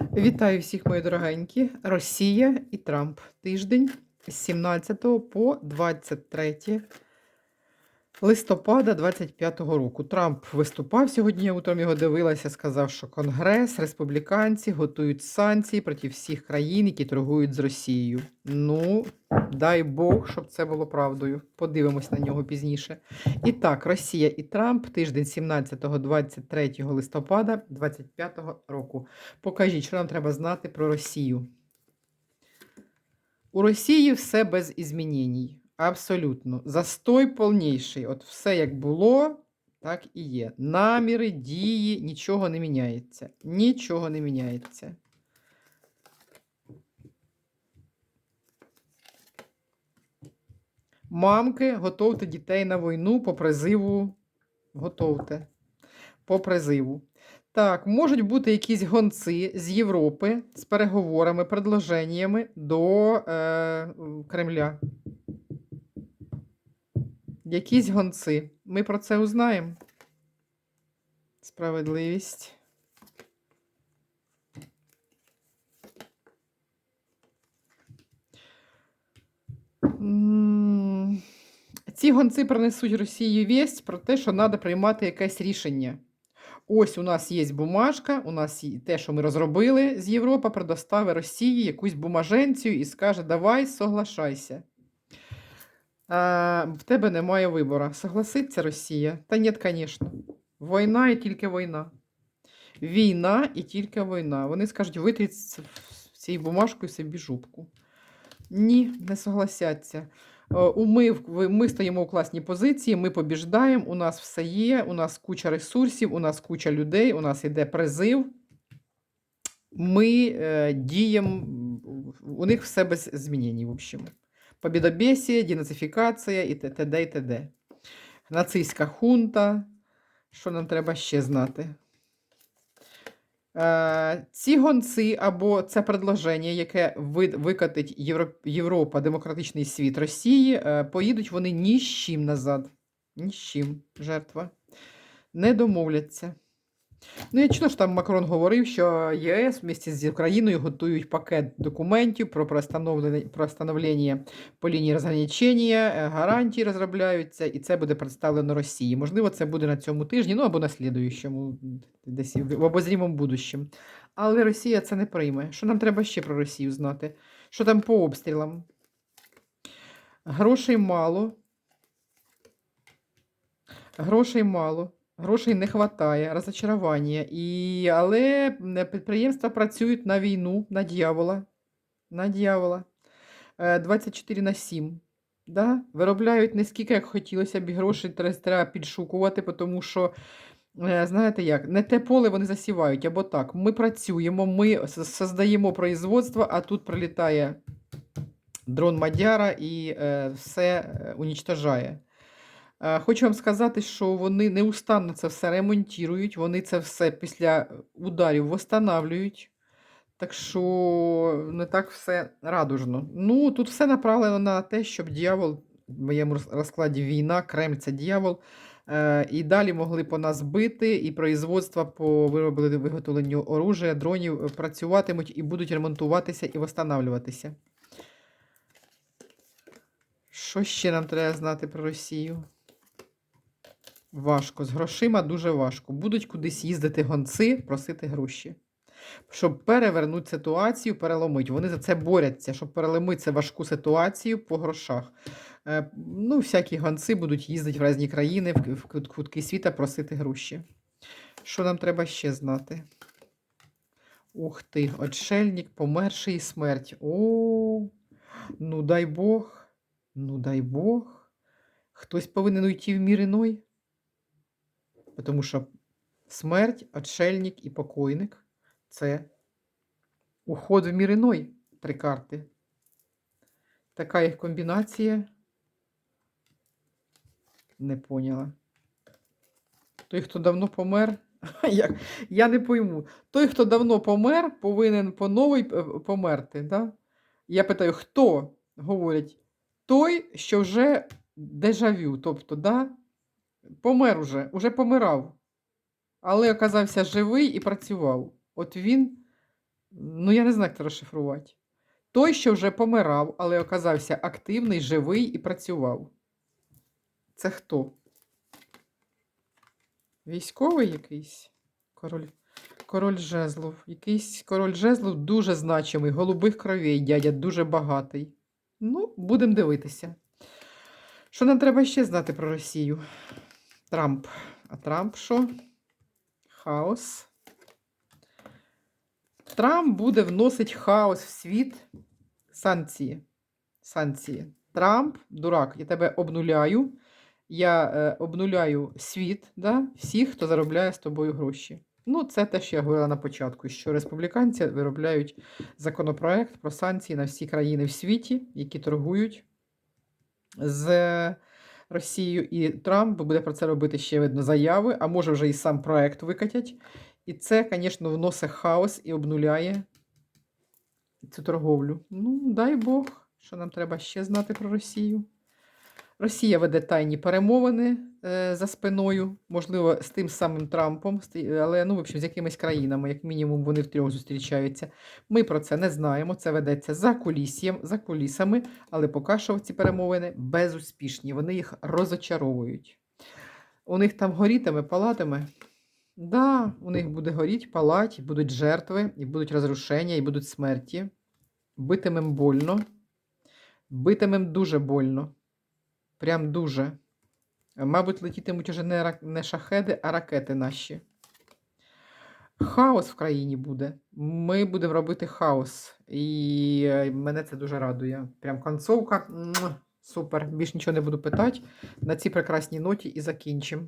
Вітаю всіх, мої дорогенькі. Росія і Трамп. Тиждень з 17 по 23 листопада 25-го року. Трамп виступав сьогодні. Утром його дивилася, сказав, що Конгрес, республіканці готують санкції проти всіх країн, які торгують з Росією. Ну, дай Бог, щоб це було правдою. Подивимось на нього пізніше. І так, Росія і Трамп, тиждень 17-23 листопада 25-го року. Покажіть, що нам треба знати про Росію. У Росії все без ізмінень. Абсолютно. Застой повніший. От все як було, так і є. Наміри, дії, нічого не міняється. Нічого не міняється. Мамки, готовте дітей на війну по призиву. Готовте. По призиву. Так, можуть бути якісь гонці з Європи з переговорами, предложеннями до е, Кремля. Якісь гонці. Ми про це узнаємо. Справедливість. Ці гонці принесуть Росії вість про те, що треба приймати якесь рішення. Ось у нас є бумажка, у нас є те, що ми розробили з Європи, предоставить Росії якусь бумаженцію і скаже: давай, соглашайся. В тебе немає вибору. Согласиться Росія? Та ні, звісно. Війна і тільки війна. Війна і тільки війна. Вони скажуть, витріть цією бумажкою собі жупку. Ні, не согласяться. Е, Ми, ми стоїмо у класній позиції, ми побіждаємо, у нас все є, у нас куча ресурсів, у нас куча людей, у нас йде призив. Ми е, діємо, у них все без змінень, в общем. Побідобєсія, денацифікація і т.д. і т.д. Нацистська хунта. Що нам треба ще знати? Е, ці гонці або це предложення, яке ви- викатить Європа, демократичний світ Росії, е, поїдуть вони ні з чим назад. Ні з чим, жертва. Не домовляться. Ну, я чула, що там Макрон говорив, що ЄС вместе з Україною готують пакет документів про простановлення по лінії розграничення, е, гарантії розробляються, і це буде представлено Росії. Можливо, це буде на цьому тижні, ну або на слідуючому, десь в обозрімому будущому. Але Росія це не прийме. Що нам треба ще про Росію знати? Що там по обстрілам? Грошей мало. Грошей мало. Грошей не вистачає, розочарування. І... Але підприємства працюють на війну, на дьявола. На дьявола. Е, 24 на 7. Да? Виробляють не скільки, як хотілося б, і грошей треба- підшукувати, тому що, е, знаєте як, не те поле вони засівають, або так. Ми працюємо, ми создаємо производство, а тут прилітає дрон Мадяра і е, все е, унічтожає. Е, Хочу вам сказати, що вони неустанно це все ремонтують, вони це все після ударів восстанавлюють. Так що не так все радужно. Ну, тут все направлено на те, щоб дьявол, в моєму розкладі війна, Кремль це дьявол, е, і далі могли по нас бити, і производства по виготовленню оружия, дронів е, працюватимуть і будуть ремонтуватися і восстанавлюватися. Що ще нам треба знати про Росію? Важко. З грошима дуже важко. Будуть кудись їздити гонці, просити гроші. Щоб перевернути ситуацію, переломити. Вони за це борються, щоб переломити важку ситуацію по грошах. Е, ну, всякі гонці будуть їздити в різні країни, в кутки світа просити гроші. Що нам треба ще знати? Ух ти, отшельник, померший і смерть. О, ну дай Бог, ну дай Бог. Хтось повинен уйти в мір іной. Тому що смерть, отшельник і покойник це уход в мір іной. Три карти. Така їх комбінація. Не поняла. Той, хто давно помер. Я, я не пойму. Той, хто давно помер, повинен по новій е, померти. Да? Я питаю, хто? Говорять, той, що вже дежавю. Тобто, да? Помер уже, уже помирав. Але оказався живий і працював. От він Ну, я не знаю, як це розшифрувати. Той, що вже помирав, але оказався активний, живий і працював. Це хто? Військовий якийсь? Король, король жезлов. Якийсь король жезлов дуже значимий, голубих кровей, дядя, дуже багатий. Ну, будемо дивитися. Що нам треба ще знати про Росію? Трамп. А Трамп що? Хаос. Трамп буде вносити хаос в світ. Санкції. Санкції. Трамп, дурак, я тебе обнуляю. Я е, обнуляю світ, да, всіх, хто заробляє з тобою гроші. Ну, це те, що я говорила на початку, що республіканці виробляють законопроект про санкції на всі країни в світі, які торгують з Росією. І Трамп буде про це робити ще видно заяви, а може вже і сам проект викатять. І це, звісно, вносить хаос і обнуляє цю торговлю. Ну, дай Бог, що нам треба ще знати про Росію. Росія веде тайні перемовини е, за спиною, можливо, з тим самим Трампом, але ну, в общем, з якимись країнами, як мінімум, вони втрьох зустрічаються. Ми про це не знаємо. Це ведеться за куліс'ям, за кулісами, але поки що ці перемовини безуспішні. Вони їх розочаровують. У них там горітиме, палатиме. Да, у них буде горіть, палать, будуть жертви, і будуть розрушення, і будуть смерті. Битимем больно. Битимем дуже больно. Прям дуже. Мабуть, летітимуть уже не, не шахеди, а ракети наші. Хаос в країні буде. Ми будемо робити хаос. І е, мене це дуже радує. Прям концовка. Супер. Більш нічого не буду питати. На цій прекрасній ноті і закінчимо.